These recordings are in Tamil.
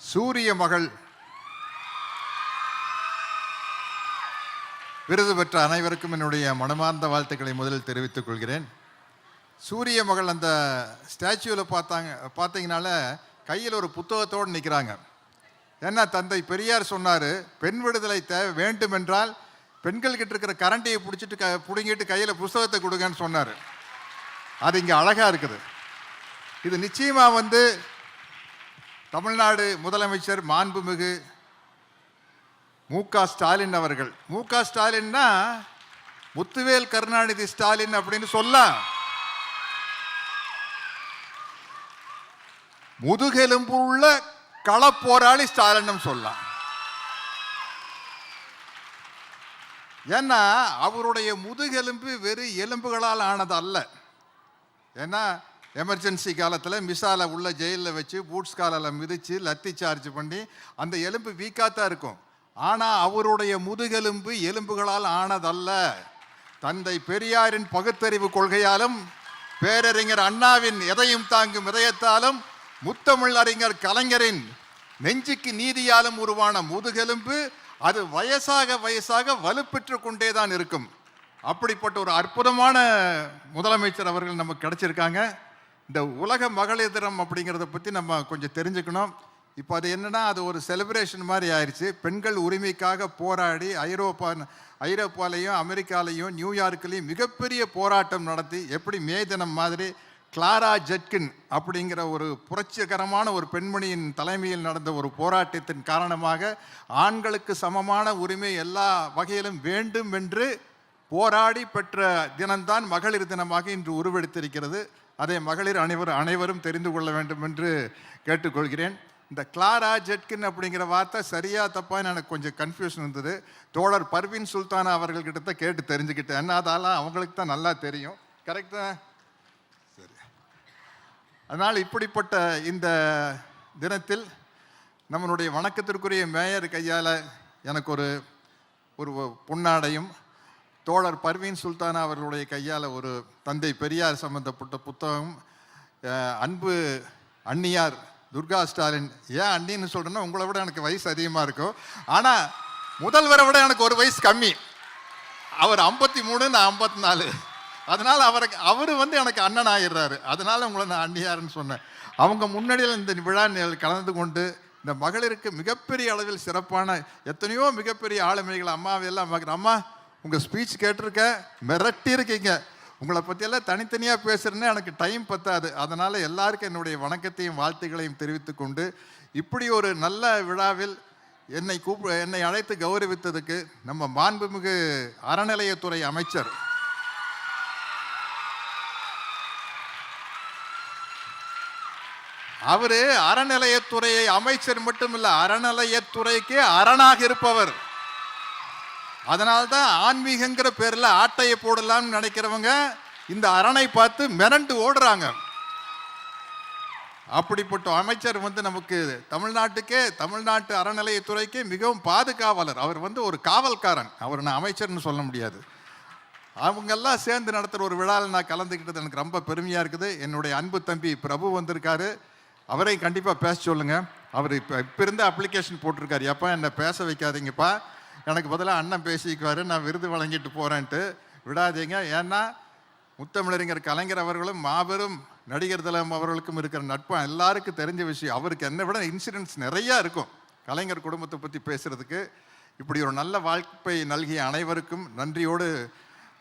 சூரிய மகள் விருது பெற்ற அனைவருக்கும் என்னுடைய மனமார்ந்த வாழ்த்துக்களை முதலில் தெரிவித்துக் கொள்கிறேன். சூரிய மகள் அந்த ஸ்டாச்சுவில் பார்த்தாங்க பார்த்தீங்கனால கையில் ஒரு புத்தகத்தோடு நிற்கிறாங்க ஏன்னா தந்தை பெரியார் சொன்னார் பெண் விடுதலை தேவை வேண்டும் என்றால் பெண்கள்கிட்ட இருக்கிற கரண்டியை பிடிச்சிட்டு க பிடுங்கிட்டு கையில் புஸ்தகத்தை கொடுங்கன்னு சொன்னார். அது இங்கே அழகாக இருக்குது. இது நிச்சயமாக வந்து தமிழ்நாடு முதலமைச்சர் மாண்புமிகு மு க ஸ்டாலின் அவர்கள். மு க ஸ்டாலின்னா முத்துவேல் கருணாநிதி ஸ்டாலின் அப்படின்னு சொல்லலாம் முதுகெலும்புள்ள களப்போராளி ஸ்டாலின் சொல்லலாம். ஏன்னா அவருடைய முதுகெலும்பு வெறும் எலும்புகளால் ஆனது அல்ல ஏன்னா எமர்ஜென்சி காலத்தில் மிசால உள்ள ஜெயிலில் வச்சு பூட்ஸ் காலில் மிதித்து லத்தி சார்ஜ் பண்ணி அந்த எலும்பு வீக்காக தான் இருக்கும். ஆனால் அவருடைய முதுகெலும்பு எலும்புகளால் ஆனதல்ல. தந்தை பெரியாரின் பகுத்தறிவு கொள்கையாலும் பேரறிஞர் அண்ணாவின் எதையும் தாங்கும் இதயத்தாலும் முத்தமிழ் அறிஞர் கலைஞரின் நெஞ்சுக்கு நீதியாலும் உருவான முதுகெலும்பு அது வயசாக வயசாக வலுப்பெற்று கொண்டே தான் இருக்கும். அப்படிப்பட்ட ஒரு அற்புதமான முதலமைச்சர் அவர்கள் நமக்கு கிடைச்சிருக்காங்க. இந்த உலக மகளிர் தினம் அப்படிங்கிறத பற்றி நம்ம கொஞ்சம் தெரிஞ்சுக்கணும். இப்போ அது என்னென்னா அது ஒரு செலிப்ரேஷன் மாதிரி ஆயிடுச்சு பெண்கள் உரிமைக்காக போராடி ஐரோப்பா ஐரோப்பாலையும் அமெரிக்காலையும் நியூயார்க்லேயும் மிகப்பெரிய போராட்டம் நடத்தி எப்படி மே தினம் மாதிரி கிளாரா ஜெட்கின் அப்படிங்கிற ஒரு புரட்சிகரமான ஒரு பெண்மணியின் தலைமையில் நடந்த ஒரு போராட்டத்தின் காரணமாக ஆண்களுக்கு சமமான உரிமை எல்லா வகையிலும் வேண்டும் என்று போராடி பெற்ற தினம்தான் மகளிர் தினமாக இன்று உருவெடுத்திருக்கிறது. அதை மகளிர் அனைவரும் அனைவரும் தெரிந்து கொள்ள வேண்டும் என்று கேட்டுக்கொள்கிறேன். இந்த கிளாரா ஜெட்கின் அப்படிங்கிற வார்த்தை சரியா தப்பான்னு எனக்கு கொஞ்சம் கன்ஃபியூஷன் இருந்தது. தோழர் பர்வீன் சுல்தானா அவர்கள்கிட்ட தான் கேட்டு தெரிஞ்சுக்கிட்டேன். என்ன அதெல்லாம் அவங்களுக்கு தான் நல்லா தெரியும். கரெக்டா சரி. அதனால் இப்படிப்பட்ட இந்த தினத்தில் நம்மளுடைய வணக்கத்திற்குரிய மேயர் கையால் எனக்கு ஒரு ஒரு பொன்னாடையும் தோழர் பர்வீன் சுல்தானா அவர்களுடைய கையால் ஒரு தந்தை பெரியார் சம்பந்தப்பட்ட புத்தகம் அன்பு அன்னியார் துர்கா ஸ்டாலின். ஏன் அண்ணின்னு சொல்கிறேன்னா உங்களை விட எனக்கு வயசு அதிகமாக இருக்கும். ஆனால் முதல்வரை விட எனக்கு ஒரு வயசு கம்மி. அவர் ஐம்பத்தி மூணு நான் ஐம்பத்தி நாலு. அதனால் அவருக்கு அவர் வந்து எனக்கு அண்ணன் ஆயிடுறாரு. அதனால் உங்களை நான் அண்ணியாருன்னு சொன்னேன். அவங்க முன்னாடியில் இந்த விழா நிகழ்வில் கலந்து கொண்டு இந்த மகளிருக்கு மிகப்பெரிய அளவில் சிறப்பான எத்தனையோ மிகப்பெரிய ஆளுமைகள் அம்மாவையெல்லாம் பார்க்குறேன் அம்மா உங்கள் ஸ்பீச் கேட்டிருக்கேன் மிரட்டி இருக்கீங்க உங்களை பற்றியெல்லாம் தனித்தனியாக பேசுகிறேன்னு எனக்கு டைம் பத்தாது. அதனால் எல்லாருக்கும் என்னுடைய வணக்கத்தையும் வாழ்த்துக்களையும் தெரிவித்து கொண்டு இப்படி ஒரு நல்ல விழாவில் என்னை கூப்ப என்னை அழைத்து கௌரவித்ததுக்கு நம்ம மாண்புமிகு அறநிலையத்துறை அமைச்சர். அவரு அறநிலையத்துறை அமைச்சர் மட்டும் இல்லை அறநிலையத்துறைக்கு அரணாக இருப்பவர். அதனால்தான் ஆன்மீகங்கிற பேரில் ஆட்டையை போடலாம்னு நினைக்கிறவங்க இந்த அரணை பார்த்து மிரண்டு ஓடுறாங்க. அப்படிப்பட்ட அமைச்சர் வந்து நமக்கு தமிழ்நாட்டுக்கே தமிழ்நாட்டு அறநிலையத்துறைக்கே மிகவும் பாதுகாவலர். அவர் வந்து ஒரு காவல்காரன். அவர் நான் அமைச்சர்னு சொல்ல முடியாது. அவங்கெல்லாம் சேர்ந்து நடத்துகிற ஒரு விழாவில் நான் கலந்துக்கிட்டது எனக்கு ரொம்ப பெருமையாக இருக்குது. என்னுடைய அன்பு தம்பி பிரபு வந்திருக்காரு. அவரை கண்டிப்பாக பேச சொல்லுங்கள் அவர் இப்போ இப்போ இருந்த அப்ளிகேஷன் போட்டிருக்காரு. எப்போ என்னை பேச வைக்காதீங்கப்பா. எனக்கு பதிலாக அண்ணன் பேசிக்குவாரு நான் விருது வழங்கிட்டு போகிறேன்ட்டு விடாதீங்க. ஏன்னா முத்தமிழறிஞர் கலைஞர் அவர்களும் மாபெரும் நடிகர் தலம் அவர்களுக்கும் இருக்கிற நட்பு எல்லாருக்கும் தெரிஞ்ச விஷயம். அவருக்கு என்னை விட இன்சிடென்ட்ஸ் நிறையா இருக்கும் கலைஞர் குடும்பத்தை பற்றி பேசுகிறதுக்கு இப்படி ஒரு நல்ல வாய்ப்பை நல்கிய அனைவருக்கும் நன்றியோடு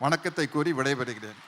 வணக்கத்தை கூறி விடைபெறுகிறேன்.